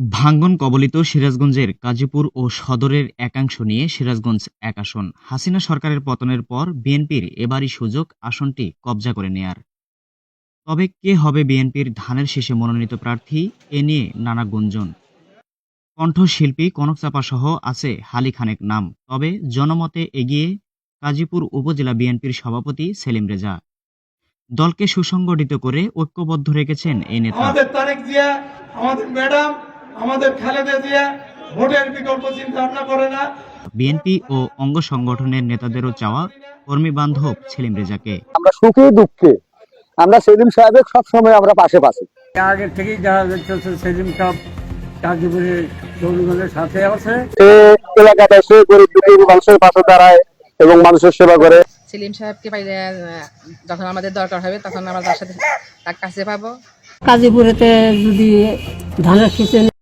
ভাঙন কবলিত সিরাজগঞ্জের কাজীপুর ও সদরের একাংশ নিয়ে সিরাজগঞ্জ এক আসন। হাসিনা সরকারের পতনের পর বিএনপির এবারই সুযোগ আসনটি কবজা করে নেয়ার। তবে কে হবে বিএনপির ধানের শীষে মনোনীত প্রার্থী, এ নিয়ে নানা গুঞ্জন। কণ্ঠশিল্পী কনকচাপা সহ আছে হালি খানেক নাম। তবে জনমতে এগিয়ে কাজীপুর উপজেলা বিএনপির সভাপতি সেলিম রেজা। দলকে সুসংগঠিত করে ঐক্যবদ্ধ রেখেছেন এই নেতা। আমাদের ম্যাডাম আমাদের খালেদা জিয়া ভোটের বিকল্প চিন্তা ভাবনা করে না। বিএনপি ও অঙ্গ সংগঠনের নেতাদেরও চাওয়া কর্মী বান্ধব সেলিম রেজাকে। আমরা সুখে দুঃখে। আমরা সেলিম সাহেবের সবসময় আমরা পাশে পাশে আগে থেকেই দেখা যাচ্ছে সেলিম সাহেব কাজীপুরের জনগণের সাথে আছে। সে এলাকাতে সে গরিব দুঃখী মানুষের পাশে দাঁড়ায় এবং মানুষের সেবা করে। সেলিম সাহেবকে পাইলে যখন আমাদের দরকার হবে তখন আমরা তার সাথে তার কাছে পাবো। কাজীপুরেতে যদি ধানের শীষে